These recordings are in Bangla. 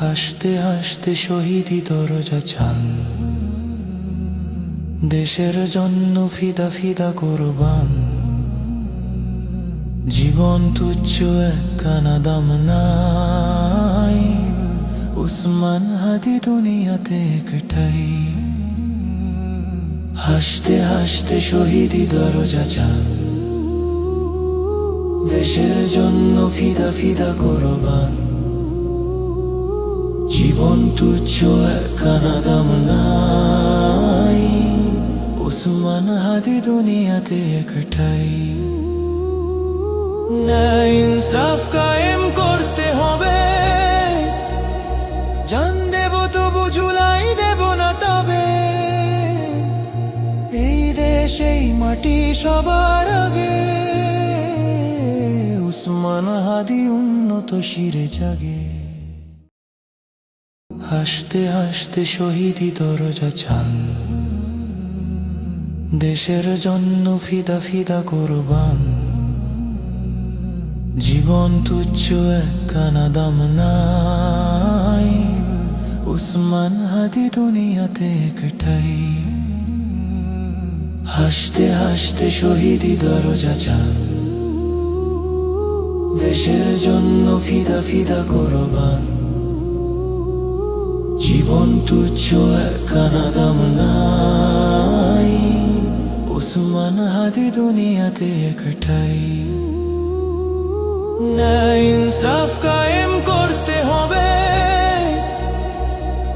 হাসতে হাসতে শহীদি দরজা চান। দেশের জন্য ফিদা ফিদা কোরবান। জীবন তুচ্ছ একখানা দাম নাই। উসমান হাদি দুনিয়াতে একটাই। হাসতে হাসতে শহীদি দরজা চান। দেশের জন্য ফিদা ফিদা কোরবান। জীবন তুচ্ছ একখানা দাম নাই। উসমান হাদি দুনিয়াতে একটাই। না ইনসাফ কায়েম করতে হবে। জান দেব তবু ঝুলাই দেব না তবে। এই দেশ মাটি সবার আগে। উসমান হাদি উন্নত শিরে জাগে। হাসতে হাসতে শহীদি দরজা চান। দেশের জন্য ফিদা ফিদা কোরবান। জীবন তুচ্ছ একখানা দাম নাই। উসমান হাদি দুনিয়াতে একটাই। হাসতে হাসতে শহীদি দরজা চান। দেশের জন্য ফিদা ফিদা কোরবান। জীবন তুচ্ছ একখানা দাম নাই। উসমান হাদি দুনিয়াতে একটাই। না ইনসাফ কায়েম করতে হবে।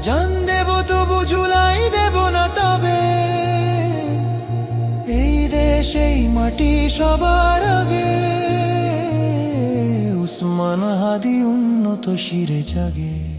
জান দেব তবু ঝুলাই দেব না তবে। এই দেশ মাটি সবার আগে। উসমান হাদি উন্নত শিরে জাগে।